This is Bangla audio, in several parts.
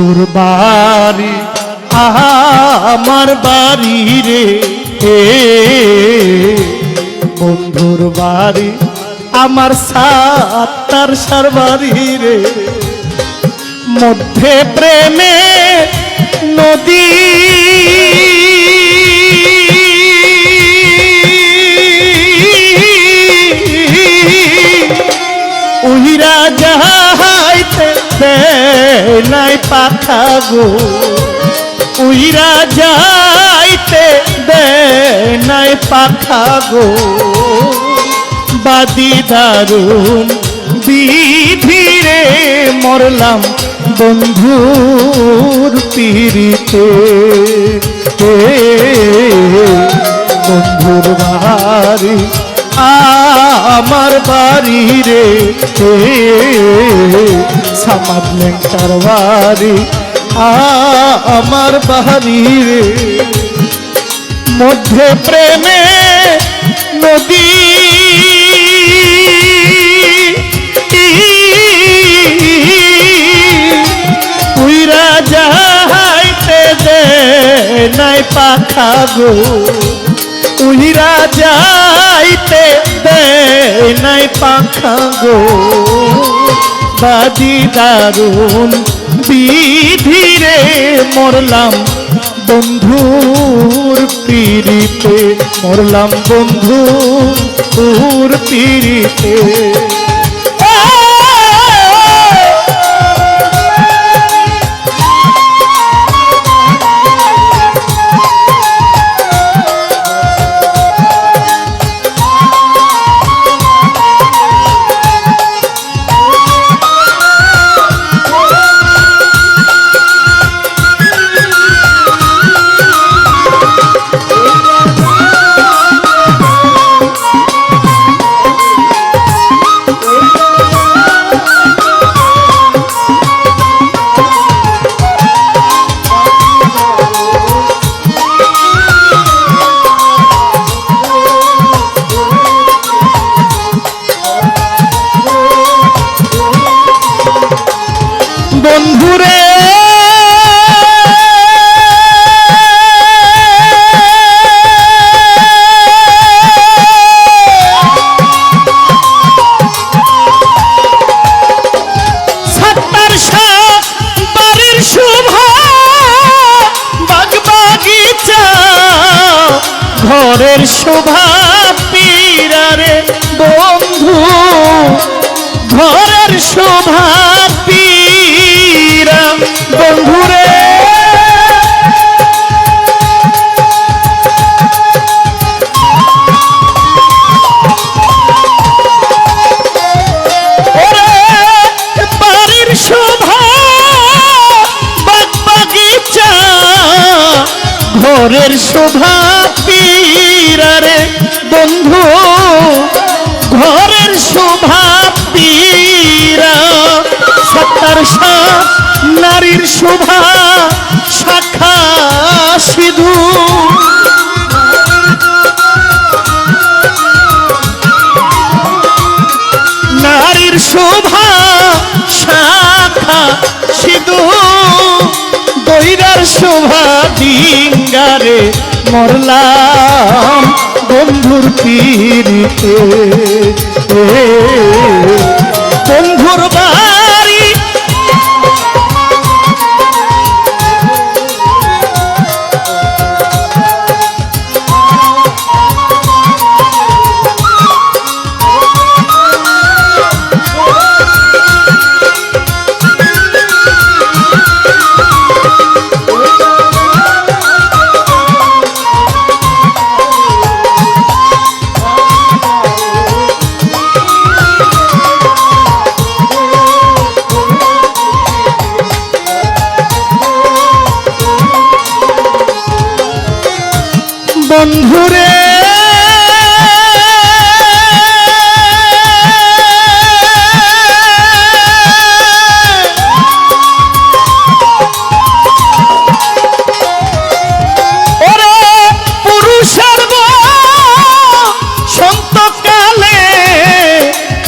বন্ধুর বাড়ি, আমার বাড়ি রে। এ, বন্ধুর বাড়ি, আমার সাতার সার বাড়ি রে। মধ্যে প্রেমে নদী নাই পাখা গো। উইরা যাইতে দেয় নাই পাখা গো। বাদি দারুণ বিধিরে মরলাম বন্ধুর পিড়িতে। বন্ধুর বাড়ি, আমার বাড়ি রে। সামাদ বাড়ি। আমার বাড়ি রে। মধ্যে প্রেমে নদী। উইরা যাইতে দে নাই পাখা গো। উইরা যাইতে দে নাই পাখা গো। বাদি দারুণ বিধিরে মরলাম বন্ধুর পিড়িতে মরলাম বন্ধুর পিড়িতে। ঘরের শোভা ঘরের শোভা পীরারে বন্ধু, ঘরের শোভা পীরা, সত্তর সাত নারীর শোভা, শাখা সিধু নারীর শোভা, শাখা সিধু দৈরার শোভা মরলাম বন্ধুর পীরিতে বন্ধুর বাড়ি বন্ধুরে।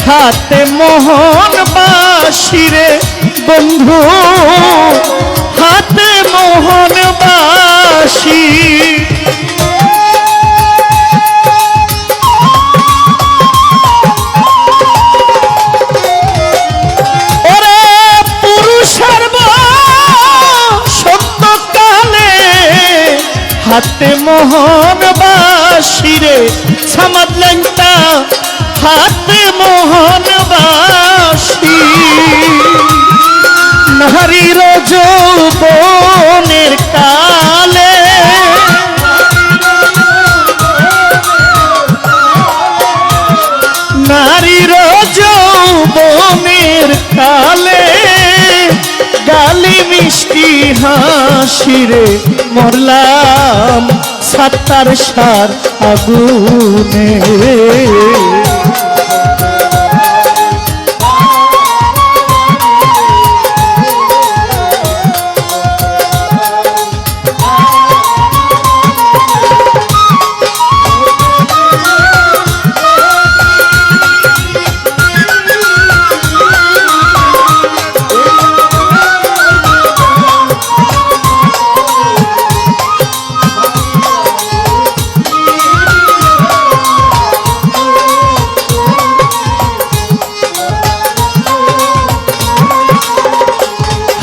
হাতে মোহন বাসিরে বন্ধু। হাতে মোহন বাসিরে সমাজ লেংটা হাতে মোহন বাসি নারীর যৌবনের কালে হাসিরে মরলাম সাতার সার আগুনে।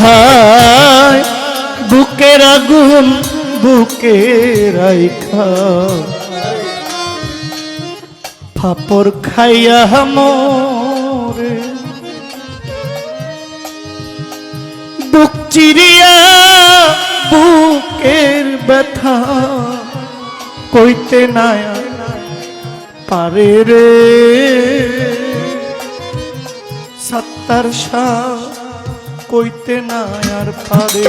হায় বুকের আগুন বুকে রাইখা। ফাপর খাইয়া মোরে, বুক চিরিয়া বুকের ব্যথা। কইতে নাই পারে রে, সত্তর শাহ কইতে না আর পারে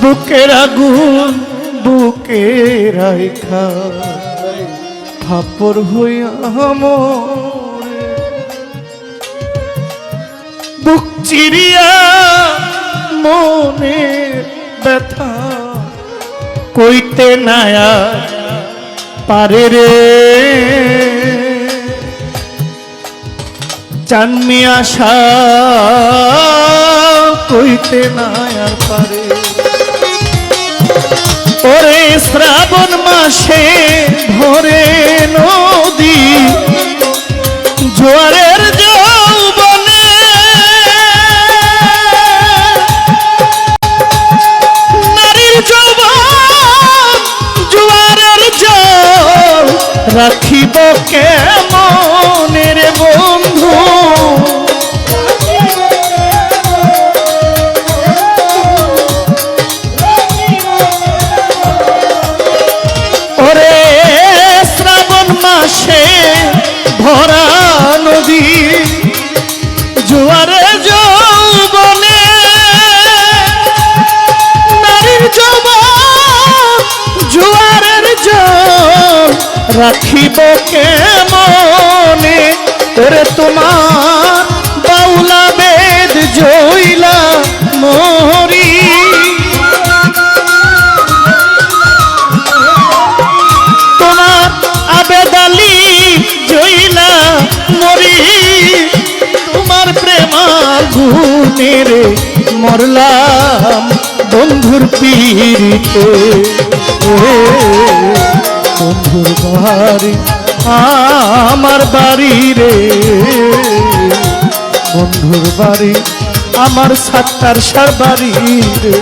বুকের আগুন বুকে রাইখা ফাপর হইয়া বুক চিরিয়া মনে ব্যথা। কইতে না আর পারে রে। চানমি আশা কইতে না আর পারে। ওরে শ্রাবণ মাসে রাখিব কেমনে? ওরে তোমার বাউলা বেদ জইলা মরি। তোমার আবেদালি জইলা মরি। তোমার প্রেমার গুণের মরলাম বন্ধুর পীড়িতে। বন্ধুর বাড়ি আমার বাড়ি রে। বন্ধুর বাড়ি, আমার সাতটার সার বাড়ি রে।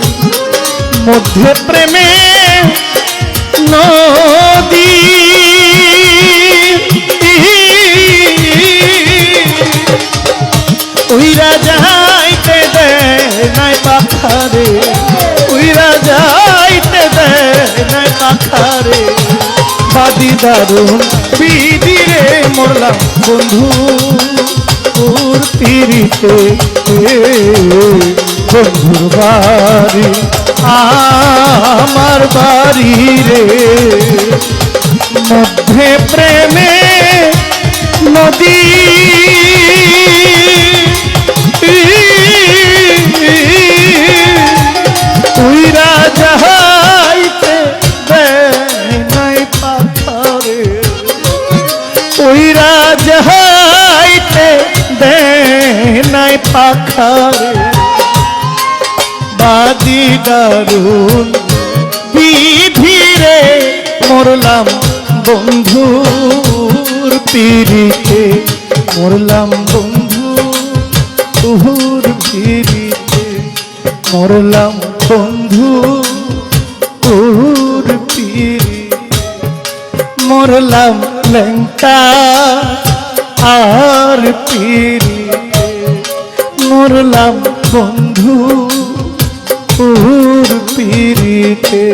মধ্যে প্রেমে নদী দারুণ বিদিরে মরলাম বন্ধু ওর পিড়িতে বন্ধুর বাড়ি আমার বাড়ি রে। মধ্যে প্রেমে পাখারে বাদি দারুণ। বিধিরে মরলাম বন্ধুর পিড়িতে, মরলাম বন্ধু তুহুর পিড়িতে, মরলাম বন্ধু উর পিরি মরলাম লেঙ্কা আর পিরি মরলাম বন্ধু পিরিতে